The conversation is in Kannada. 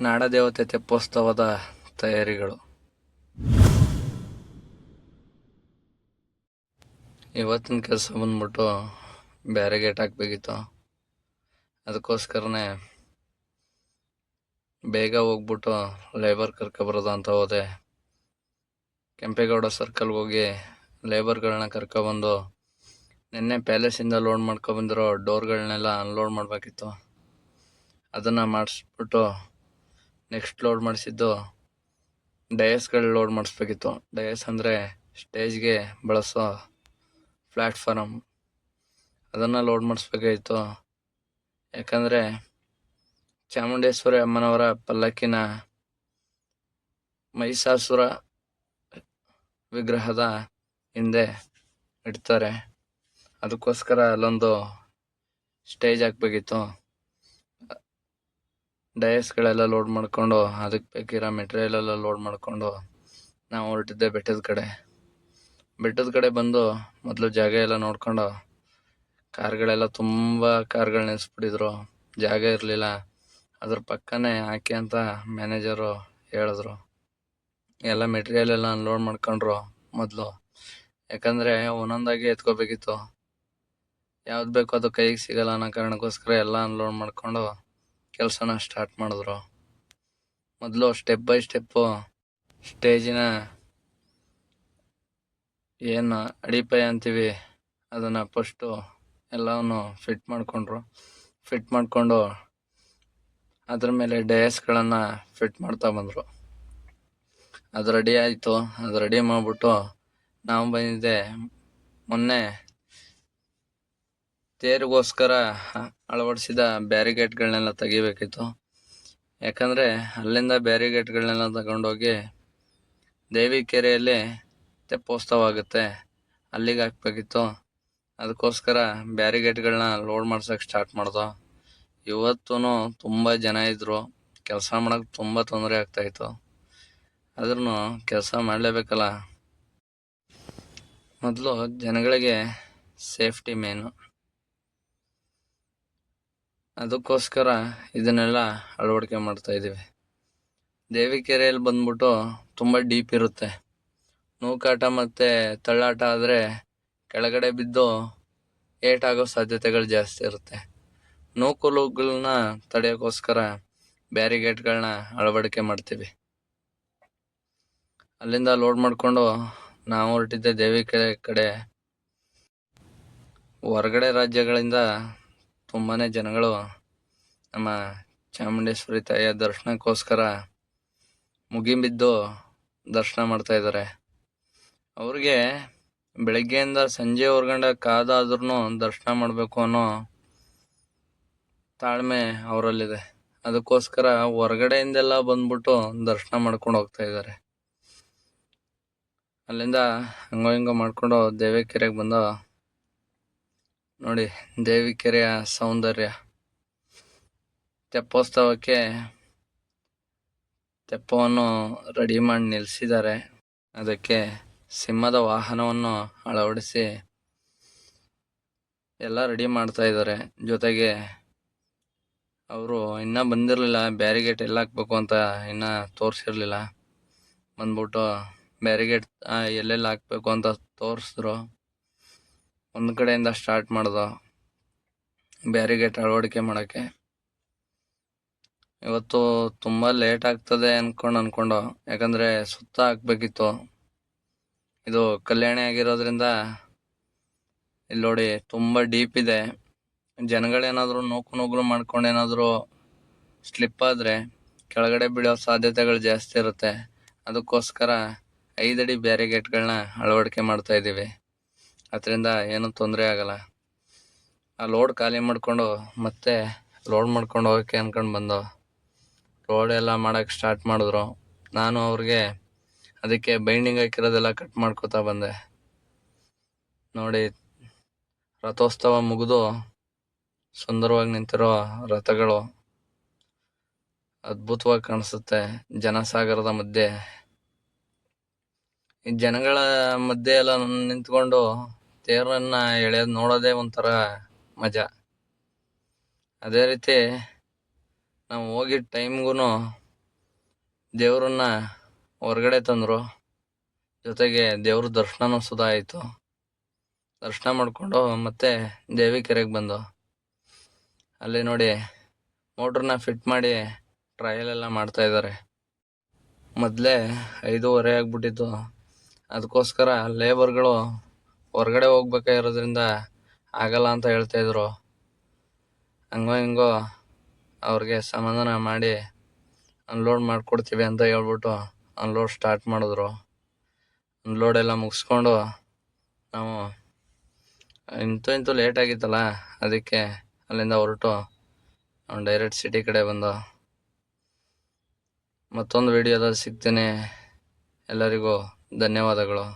ನಾಡದೇವತೆ ತೆಪ್ಪೋತ್ಸವದ ತಯಾರಿಗಳು. ಇವತ್ತಿನ ಕೆಲಸ ಬಂದ್ಬಿಟ್ಟು ಬ್ಯಾರಿಗೇಟ್ ಹಾಕ್ಬೇಕಿತ್ತು. ಅದಕ್ಕೋಸ್ಕರನೇ ಬೇಗ ಹೋಗ್ಬಿಟ್ಟು ಲೇಬರ್ ಕರ್ಕೊಬರೋದು ಅಂತ ಹೋದೆ. ಕೆಂಪೇಗೌಡ ಸರ್ಕಲ್ಗೆ ಹೋಗಿ ಲೇಬರ್ಗಳನ್ನ ಕರ್ಕೊಬಂದು ನಿನ್ನೆ ಪ್ಯಾಲೇಸಿಂದ ಲೋಡ್ ಮಾಡ್ಕೊಬಂದಿರೋ ಡೋರ್ಗಳನ್ನೆಲ್ಲ ಅನ್ಲೋಡ್ ಮಾಡಬೇಕಿತ್ತು. ಅದನ್ನು ಮಾಡಿಸ್ಬಿಟ್ಟು ನೆಕ್ಸ್ಟ್ ಲೋಡ್ ಮಾಡಿಸಿದ್ದು ಡಯಸ್ಗಳು ಲೋಡ್ ಮಾಡಿಸ್ಬೇಕಿತ್ತು. ಡಯಸ್ ಅಂದರೆ ಸ್ಟೇಜ್ಗೆ ಬಳಸೋ ಪ್ಲ್ಯಾಟ್ಫಾರಮ್ ಅದನ್ನು ಲೋಡ್ ಮಾಡಿಸ್ಬೇಕಾಗಿತ್ತು. ಯಾಕಂದರೆ ಚಾಮುಂಡೇಶ್ವರಿ ಅಮ್ಮನವರ ಪಲ್ಲಕ್ಕಿನ ಮಹಿಷಾಸುರ ವಿಗ್ರಹದ ಹಿಂದೆ ಇಡ್ತಾರೆ. ಅದಕ್ಕೋಸ್ಕರ ಅಲ್ಲೊಂದು ಸ್ಟೇಜ್ ಹಾಕ್ಬೇಕಿತ್ತು. ಡಯಸ್ಗಳೆಲ್ಲ ಲೋಡ್ ಮಾಡಿಕೊಂಡು ಅದಕ್ಕೆ ಬೇಕಿರೋ ಮೆಟೀರಿಯಲ್ ಎಲ್ಲ ಲೋಡ್ ಮಾಡಿಕೊಂಡು, ನಾವು ಹೊರಟಿದ್ದೆ ಬೆಟ್ಟದ ಕಡೆ. ಬೆಟ್ಟದ ಕಡೆ ಬಂದು ಮೊದಲು ಜಾಗ ಎಲ್ಲ ನೋಡ್ಕೊಂಡು, ಕಾರ್ಗಳೆಲ್ಲ ತುಂಬ ಕಾರ್ಗಳು ನೆನೆಸ್ಬಿಟ್ಟಿದ್ರು. ಜಾಗ ಇರಲಿಲ್ಲ. ಅದ್ರ ಪಕ್ಕನೇ ಹಾಕಿ ಅಂತ ಮ್ಯಾನೇಜರು ಹೇಳಿದ್ರು. ಎಲ್ಲ ಮೆಟೀರಿಯಲ್ ಎಲ್ಲ ಅನ್ಲೋಡ್ ಮಾಡ್ಕೊಂಡ್ರು ಮೊದಲು. ಯಾಕಂದರೆ ಒಂದೊಂದಾಗಿ ಎತ್ಕೋಬೇಕಿತ್ತು. ಯಾವ್ದು ಬೇಕೋ ಅದು ಕೈಗೆ ಸಿಗಲ್ಲ ಅನ್ನೋ ಕಾರಣಕ್ಕೋಸ್ಕರ ಎಲ್ಲ ಅನ್ಲೋಡ್ ಮಾಡ್ಕೊಂಡು ಕೆಲಸನ ಸ್ಟಾರ್ಟ್ ಮಾಡಿದ್ರು. ಮೊದಲು ಸ್ಟೆಪ್ ಬೈ ಸ್ಟೆಪ್ಪು ಸ್ಟೇಜಿನ ಏನು ಅಡಿಪಾಯ ಅಂತೀವಿ, ಅದನ್ನು ಫಸ್ಟು ಎಲ್ಲವನ್ನು ಫಿಟ್ ಮಾಡಿಕೊಂಡ್ರು. ಫಿಟ್ ಮಾಡಿಕೊಂಡು ಅದ್ರ ಮೇಲೆ ಡಯಸ್ಗಳನ್ನು ಫಿಟ್ ಮಾಡ್ತಾ ಬಂದರು. ಅದು ರೆಡಿ ಆಯಿತು. ಅದು ರೆಡಿ ಮಾಡಿಬಿಟ್ಟು ನಾವು ಬಂದಿದ್ದೆ ಮೊನ್ನೆ ತೇರಿಗೋಸ್ಕರ ಅಳವಡಿಸಿದ ಬ್ಯಾರಿಗೇಟ್ಗಳನ್ನೆಲ್ಲ ತೆಗಿಬೇಕಿತ್ತು. ಯಾಕಂದರೆ ಅಲ್ಲಿಂದ ಬ್ಯಾರಿಗೇಟ್ಗಳನ್ನೆಲ್ಲ ತಗೊಂಡೋಗಿ ದೇವಿ ಕೆರೆಯಲ್ಲಿ ತೆಪ್ಪೋತ್ಸವ ಆಗುತ್ತೆ ಅಲ್ಲಿಗೆ ಹಾಕ್ಬೇಕಿತ್ತು. ಅದಕ್ಕೋಸ್ಕರ ಬ್ಯಾರಿಗೇಟ್ಗಳನ್ನ ಲೋಡ್ ಮಾಡ್ಸೋಕೆ ಸ್ಟಾರ್ಟ್ ಮಾಡ್ದೋ. ಇವತ್ತೂ ತುಂಬ ಜನ ಇದ್ದರು ಕೆಲಸ ಮಾಡೋಕೆ ತುಂಬ ತೊಂದರೆ ಆಗ್ತಾಯಿತ್ತು. ಆದ್ರೂ ಕೆಲಸ ಮಾಡಲೇಬೇಕಲ್ಲ. ಮೊದಲು ಜನಗಳಿಗೆ ಸೇಫ್ಟಿ ಮೇನು. ಅದಕ್ಕೋಸ್ಕರ ಇದನ್ನೆಲ್ಲ ಅಳವಡಿಕೆ ಮಾಡ್ತಾಯಿದ್ದೀವಿ ದೇವಿಕೆರೆಯಲ್ಲಿ ದೇವಿ ಬಂದ್ಬಿಟ್ಟು ತುಂಬ ಡೀಪ್ ಇರುತ್ತೆ. ನೂಕಾಟ ಮತ್ತು ತಳ್ಳಾಟ ಆದರೆ ಕೆಳಗಡೆ ಬಿದ್ದು ಏಟಾಗೋ ಸಾಧ್ಯತೆಗಳು ಜಾಸ್ತಿ ಇರುತ್ತೆ. ನೂಕುಲುಗಳನ್ನ ತಡೆಯೋಕ್ಕೋಸ್ಕರ ಬ್ಯಾರಿಗೇಟ್ಗಳನ್ನ ಅಳವಡಿಕೆ ಮಾಡ್ತೀವಿ. ಅಲ್ಲಿಂದ ಲೋಡ್ ಮಾಡಿಕೊಂಡು ನಾವು ಹೊರಟಿದ್ದೆ ದೇವಿಕೆರೆ ಕಡೆ ಹೊರಗಡೆ ರಾಜ್ಯಗಳಿಂದ ತುಂಬಾ ಜನಗಳು ನಮ್ಮ ಚಾಮುಂಡೇಶ್ವರಿ ತಾಯಿಯ ದರ್ಶನಕ್ಕೋಸ್ಕರ ಮುಗಿಬಿದ್ದು ದರ್ಶನ ಮಾಡ್ತಾ ಇದ್ದಾರೆ. ಅವ್ರಿಗೆ ಬೆಳಗ್ಗೆಯಿಂದ ಸಂಜೆ ಹೊರ್ಗಂಡ ಕಾದಾದ್ರೂ ದರ್ಶನ ಮಾಡಬೇಕು ಅನ್ನೋ ತಾಳ್ಮೆ ಅವರಲ್ಲಿದೆ. ಅದಕ್ಕೋಸ್ಕರ ಹೊರಗಡೆಯಿಂದೆಲ್ಲ ಬಂದ್ಬಿಟ್ಟು ದರ್ಶನ ಮಾಡ್ಕೊಂಡು ಹೋಗ್ತಾ ಇದ್ದಾರೆ. ಅಲ್ಲಿಂದ ಹಂಗೋ ಹಿಂಗೋ ಮಾಡಿಕೊಂಡು ದೇವಿಕೆರೆಗೆ ಬಂದ ನೋಡಿ, ದೇವಿಕೆರೆಯ ಸೌಂದರ್ಯ. ತೆಪ್ಪೋತ್ಸವಕ್ಕೆ ತೆಪ್ಪವನ್ನು ರೆಡಿ ಮಾಡಿ ನಿಲ್ಲಿಸಿದ್ದಾರೆ ಅದಕ್ಕೆ ಸಿಂಹದ ವಾಹನವನ್ನು ಅಳವಡಿಸಿ ಎಲ್ಲ ರೆಡಿ ಮಾಡ್ತಾ ಇದ್ದಾರೆ. ಜೊತೆಗೆ ಅವರು ಇನ್ನೂ ಬಂದಿರಲಿಲ್ಲ. ಬ್ಯಾರಿಗೇಟ್ ಎಲ್ಲ ಹಾಕ್ಬೇಕು ಅಂತ ಇನ್ನೂ ತೋರಿಸಿರಲಿಲ್ಲ. ಬಂದ್ಬಿಟ್ಟು ಬ್ಯಾರಿಗೇಟ್ ಎಲ್ಲೆಲ್ಲಿ ಹಾಕ್ಬೇಕು ಅಂತ ತೋರಿಸಿದ್ರು. ಒಂದು ಕಡೆಯಿಂದ ಸ್ಟಾರ್ಟ್ ಮಾಡ್ದು. ಬ್ಯಾರಿಗೇಟ್ ಅಳವಡಿಕೆ ಮಾಡೋಕ್ಕೆ. ಇವತ್ತು ತುಂಬ ಲೇಟ್ ಆಗ್ತದೆ ಅಂದ್ಕೊಂಡು ಅಂದ್ಕೊಂಡು ಯಾಕಂದರೆ ಸುತ್ತ ಹಾಕ್ಬೇಕಿತ್ತು ಇದು ಕಲ್ಯಾಣಿ ಆಗಿರೋದ್ರಿಂದ ಇಲ್ಲಿ ನೋಡಿ ತುಂಬ ಡೀಪ್ ಇದೆ. ಜನಗಳೇನಾದರೂ ನೂಕು ನುಗ್ಲು ಮಾಡ್ಕೊಂಡು ಏನಾದರೂ ಸ್ಲಿಪ್ ಆದರೆ ಕೆಳಗಡೆ ಬೀಳೋ ಸಾಧ್ಯತೆಗಳು ಜಾಸ್ತಿ ಇರುತ್ತೆ. ಅದಕ್ಕೋಸ್ಕರ ಐದಡಿ ಬ್ಯಾರಿಗೇಟ್ಗಳನ್ನ ಅಳವಡಿಕೆ ಮಾಡ್ತಾ ಇದ್ದೀವಿ ಅದರಿಂದ ಏನೂ ತೊಂದರೆ ಆಗಲ್ಲ. ಆ ಲೋಡ್ ಖಾಲಿ ಮಾಡಿಕೊಂಡು ಮತ್ತೆ ಲೋಡ್ ಮಾಡ್ಕೊಂಡು ಹೋಗೋಕ್ಕೆ ಅಂದ್ಕೊಂಡು ಬಂದು ಲೋಡ್ ಎಲ್ಲ ಮಾಡೋಕ್ಕೆ ಸ್ಟಾರ್ಟ್ ಮಾಡಿದ್ರು. ನಾನು ಅವ್ರಿಗೆ ಅದಕ್ಕೆ ಬೈಂಡಿಂಗ್ ಹಾಕಿರೋದೆಲ್ಲ ಕಟ್ ಮಾಡ್ಕೋತಾ ಬಂದೆ. ನೋಡಿ, ರಥೋತ್ಸವ ಮುಗಿದು ಸುಂದರವಾಗಿ ನಿಂತಿರೋ ರಥಗಳು ಅದ್ಭುತವಾಗಿ ಕಾಣಿಸುತ್ತೆ ಜನಸಾಗರದ ಮಧ್ಯೆ. ಈ ಜನಗಳ ಮಧ್ಯೆ ಎಲ್ಲ ನಿಂತ್ಕೊಂಡು ತೇರನ್ನ ಎಳೆಯೋದು ನೋಡೋದೇ ಒಂಥರ ಮಜಾ. ಅದೇ ರೀತಿ ನಾವು ಹೋಗಿದ್ದ ಟೈಮ್ಗೂ ದೇವ್ರನ್ನ ಹೊರಗಡೆ ತಂದರು. ಜೊತೆಗೆ ದೇವ್ರ ದರ್ಶನನೂ ಸುಧಾ ಆಯಿತು. ದರ್ಶನ ಮಾಡಿಕೊಂಡು ಮತ್ತೆ ದೇವಿ ಕೆರೆಗೆ ಬಂದು. ಅಲ್ಲಿ ನೋಡಿ ಮೋಟ್ರನ್ನ ಫಿಟ್ ಮಾಡಿ ಟ್ರಯಲ್ ಎಲ್ಲ ಮಾಡ್ತಾ ಇದ್ದಾರೆ ಮೊದಲೇ ಐದೂವರೆ ಆಗ್ಬಿಟ್ಟಿತ್ತು. ಅದಕ್ಕೋಸ್ಕರ ಲೇಬರ್ಗಳು ಹೊರಗಡೆ ಹೋಗ್ಬೇಕಾಗಿರೋದ್ರಿಂದ ಆಗಲ್ಲ ಅಂತ ಹೇಳ್ತಾ ಇದ್ರು. ಹಂಗೋ ಹಿಂಗೋ ಅವ್ರಿಗೆ ಸಮಾಧಾನ ಮಾಡಿ ಅನ್ಲೋಡ್ ಮಾಡಿಕೊಡ್ತೀವಿ ಅಂತ ಹೇಳ್ಬಿಟ್ಟು ಅನ್ಲೋಡ್ ಸ್ಟಾರ್ಟ್ ಮಾಡಿದ್ರು. ಅನ್ಲೋಡ್ ಎಲ್ಲ ಮುಗಿಸ್ಕೊಂಡು ನಾವು ಇಂತೂ ಇಂತೂ ಲೇಟ್ ಆಗಿತ್ತಲ್ಲ, ಅದಕ್ಕೆ ಅಲ್ಲಿಂದ ಹೊರಟು ಡೈರೆಕ್ಟ್ ಸಿಟಿ ಕಡೆ ಬಂದು. ಮತ್ತೊಂದು ವಿಡಿಯೋದಲ್ಲಿ ಸಿಗ್ತೀನಿ. ಎಲ್ಲರಿಗೂ ಧನ್ಯವಾದಗಳು.